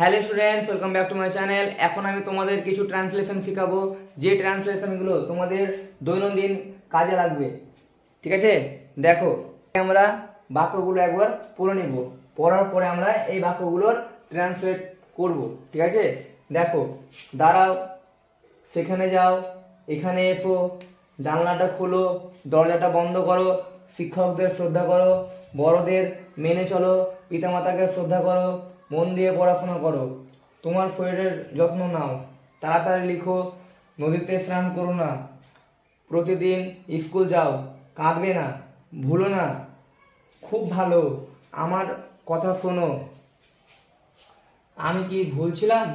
Hello students, welcome back to my channel. এখন আমি তোমাদের কিছু ট্রান্সলেশন শেখাবো। যে ট্রান্সলেশনগুলো তোমাদের দৈনন্দিন কাজে লাগবে, ঠিক আছে? দেখো, আমরা বাক্যগুলো একবার পড়ে নিব। পড়ার পরে আমরা এই বাক্যগুলোর ট্রান্সলেট করব, ঠিক আছে? দেখো, দাঁড়াও, সেখানে যাও, এখানে এসো, জানলাটা খোলো, দরজাটা বন্ধ করো, শিক্ষকদের শ্রদ্ধা করো, বড়দের মেনে চলো, পিতামাতাকে শ্রদ্ধা করো মন দিয়ে পড়াশোনা করো। তোমার শরীরের যত্ন নাও। তাড়াতাড়ি লিখো, নদীতে স্নান করো না। প্রতিদিন স্কুল যাও, কাঁদবে না, ভুলো না। খুব ভালো, আমার কথা শোনো। আমি কি ভুলছিলাম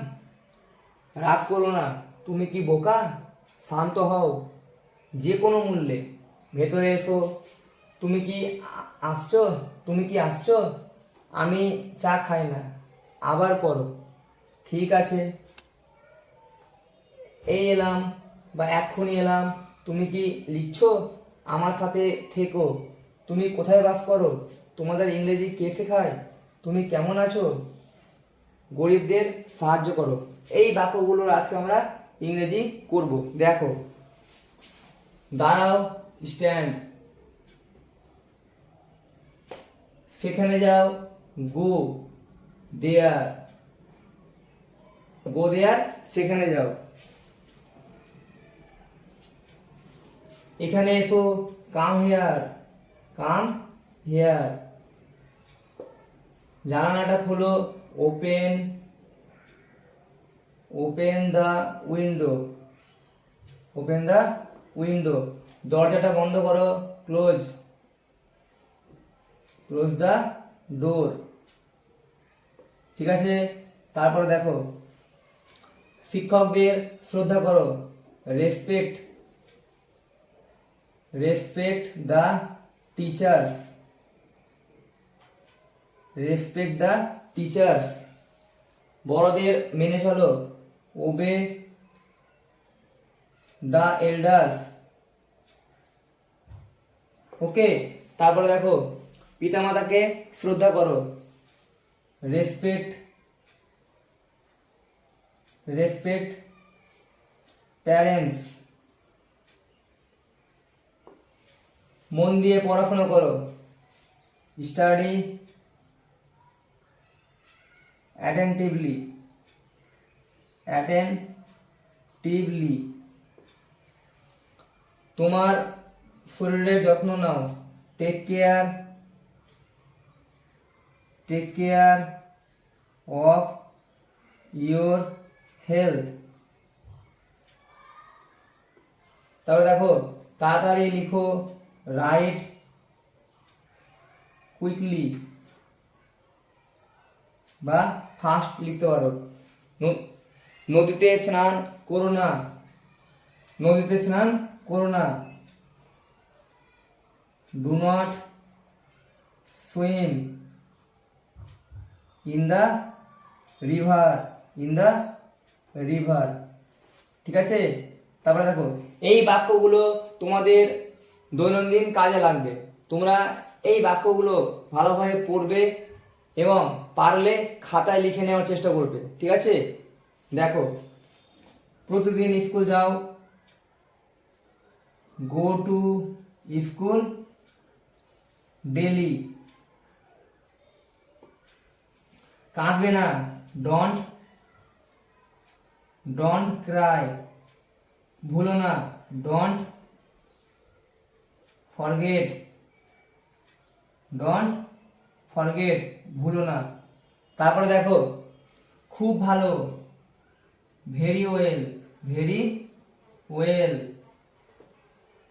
রাগ করো না, তুমি কি বোকা? শান্ত হও, যে কোনো মূল্যে। ভেতরে এসো, তুমি কি আসছো? তুমি কি আসছো? আমি চা খাই না। আবার করো। ঠিক আছে? এই এলাম বা এক্ষুনি এলাম। তুমি কি লিখছো? আমার সাথে থেকো। তুমি কোথায় বাস করো? তোমাদের ইংরেজি কে শেখায়? তুমি কেমন আছো? গরিবদের সাহায্য করো। এই বাক্যগুলোর আজকে আমরা ইংরেজি করব। দেখো। দাঁড়াও স্ট্যান্ড সেখানে যাও গো দেয়ার। গো দেয়ার, সেখানে যাও। এখানে এসো। Come here come here. জানালাটা খোলো। Open open the window. Open the window. দরজাটা বন্ধ করো। ক্লোজ। Close the door. ঠিক আছে? তারপরে দেখো, শিক্ষকদের শ্রদ্ধা করো। Respect respect the teachers respect the teachers বড়দের মেনে চলো। ওবে দ্য এল্ডার্স ওকে তারপরে দেখো, পিতামাতাকে শ্রদ্ধা করো। রেসপেক্ট রেসপেক্ট প্যারেন্টস মন দিয়ে পড়াশোনা করো। স্টাডি অ্যাটেন্টিভলি অ্যাটেন্টিভলি তোমার শরীরের যত্ন নাও। Take care take care of your health তারপরে দেখো, তাড়াতাড়ি লিখো রাইট কুইকলি বা ফাস্ট লিখতে পারো। নদীতে স্নান করো না। নদীতে স্নান করো না। Do not swim in the river in the river ঠিক আছে? তারপরে দেখো, এই বাক্যগুলো তোমাদের দৈনন্দিন কাজে লাগবে। তোমরা এই বাক্যগুলো ভালোভাবে পড়বে এবং পারলে খাতায় লিখে নেওয়ার চেষ্টা করবে। ঠিক আছে? দেখো, প্রতিদিন স্কুল যাও। গো টু স্কুল ডেলি কাঁদবে না। ডন্ট ডন্ট ক্রাই ভুলো না। ডন্ট ফরগেট ডন্ট ফরগেট ভুলো না। তারপরে দেখো, খুব ভালো। ভেরি ওয়েল ভেরি ওয়েল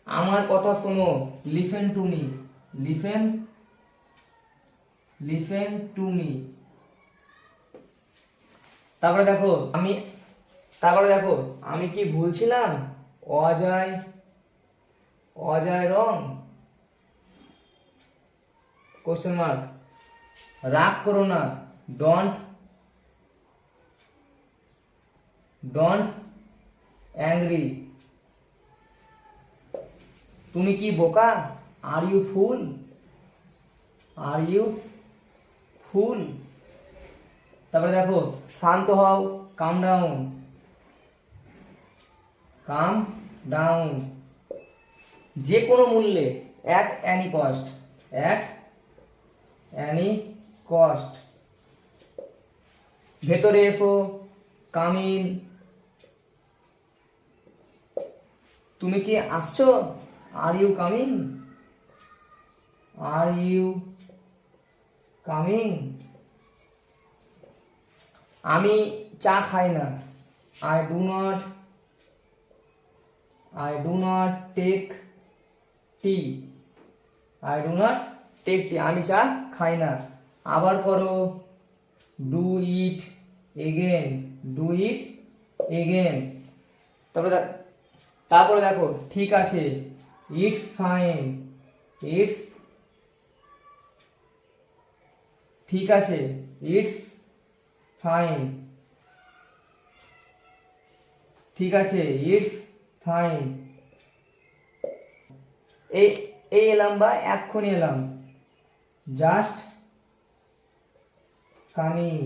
আমার কথা শোনো। Listen to me listen listen to me তারপরে দেখো, আমি, তারপরে দেখো, আমি কি ভুলছিলাম? অজয় অজয় রং? কোশ্চেন মার্ক রাগ করো না। ডন্ট ডন্ট অ্যাংরি তুমি কি বোকা? Are you full are you ফুল তারপরে দেখো, শান্ত হও কাম ডাউন কাম ডাউন যে কোনো মূল্যে at any cost at any cost ভেতরে এসো কাম ইন তুমি কি আসছো? Are you coming are you coming আমি চা খাই না। I do not I do not take tea I do not take tea আমি চা খাই না। আবার করো। Do it again do it again তারপরে তারপরে দেখো, ঠিক আছে। ইটস ফাইন ইটস ঠিক আছে। ইটস ফাইন ঠিক আছে ইটস ফাইন এই এই এলাম বা এক্ষুনি এলাম। জাস্ট কামিং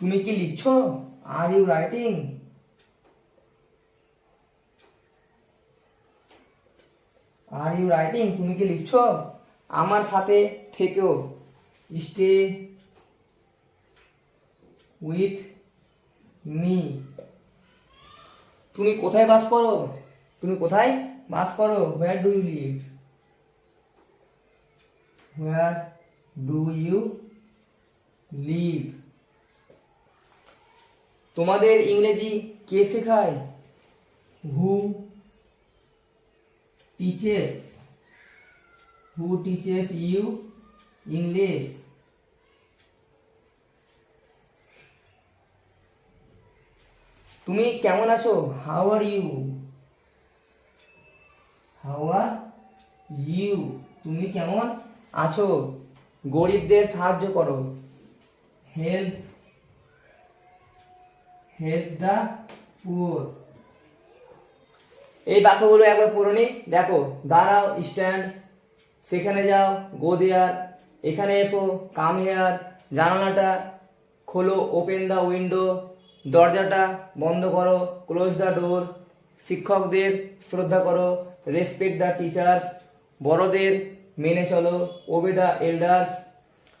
তুমি কি লিখছো? Are you writing are you writing তুমি কি লিখছো? আমার সাথে থেকেও। Stay with me. তুমি কোথায় বাস করো? তুমি কোথায় বাস করো? Where do you live where do you live তোমাদের ইংরেজি কে শেখায়? Who teaches who teaches you English তুমি কেমন আছো? How are you how are you তুমি কেমন আছো? গরিবদের সাহায্য করো। হেল্প হেল্প দ্য পুয়ার এই বাক্যগুলো একবার পড়নি দেখো, দাঁড়াও স্ট্যান্ড সেখানে যাও গো দেয়ার এখানে এসো কাম হেয়ার জানালাটা খোলো ওপেন দ্য উইন্ডো দরজাটা বন্ধ করো ক্লোজ দ্য ডোর শিক্ষকদের শ্রদ্ধা করো রেসপেক্ট দ্য টিচার্স বড়দের মেনে চলো ওবে দ্য এল্ডার্স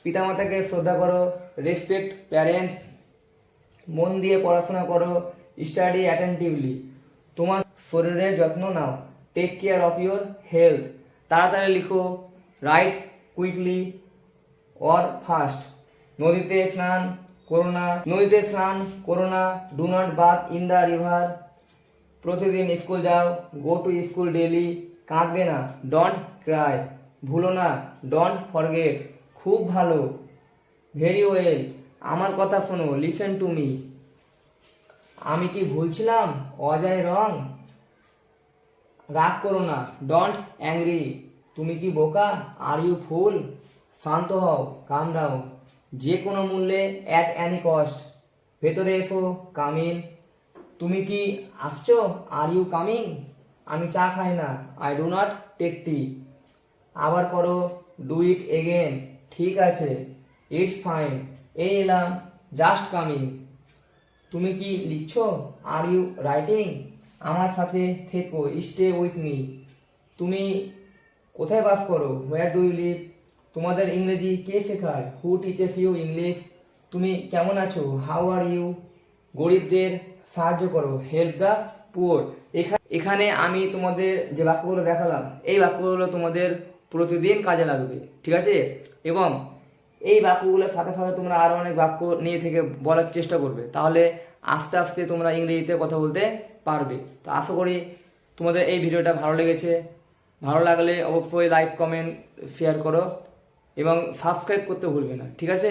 পিতামাতাকে শ্রদ্ধা করো রেসপেক্ট প্যারেন্টস মন দিয়ে পড়াশোনা করো স্টাডি অ্যাটেন্টিভলি তোমার শরীরের যত্ন নাও take care of your health তাড়াতাড়ি লিখো রাইট কুইকলি অর ফাস্ট নদীতে স্নান করো না নদীতে স্নান corona do not bath in the river প্রতিদিন স্কুল যাও গো টু স্কুল ডেলি কাঁদবে না ডোন্ট ক্রাই ভুলো না ডন্ট ফরগেট খুব ভালো। ভেরি ওয়েল আমার কথা শোনো লিসেন টু মি আমি কি ভুলছিলাম? অজয় রং? রাগ করো না ডন্ট অ্যাংরি তুমি কি বোকা? আর ইউ ফুল শান্ত হও কাম ডাউন যে কোনো মূল্যে অ্যাট অ্যানি কস্ট ভেতরে এসো কামিন তুমি কি আসছো? আর ইউ কামিং আমি চা খাই না। I do not take tea আবার করো ডু ইট এগেন ঠিক আছে। ইটস ফাইন এই এলাম। জাস্ট কামিং তুমি কি লিখছো? আর ইউ রাইটিং আমার সাথে থেকো। স্টে উইথ মি তুমি কোথায় বাস করো? হোয়ার ডু ইউ লিভ তোমাদের ইংরেজি কে শেখায়? হু টিচেস ইউ ইংলিশ তুমি কেমন আছো? হাউ আর ইউ গরিবদের সাহায্য করো। হেল্প দ্য পুয়ার এখানে আমি তোমাদের যে বাক্যগুলো দেখালাম, এই বাক্যগুলো তোমাদের প্রতিদিন কাজে লাগবে, ঠিক আছে? এবং এই বাক্যগুলোর সাথে সাথে তোমরা আরও অনেক বাক্য নিয়ে থেকে বলার চেষ্টা করবে, তাহলে আস্তে আস্তে তোমরা ইংরেজিতে কথা বলতে পারবে। তো আশা করি তোমাদের এই ভিডিওটা ভালো লেগেছে। ভালো লাগলে অবশ্যই লাইক কমেন্ট শেয়ার করো। এবং সাবস্ক্রাইব করতে ভুলবে না ঠিক আছে?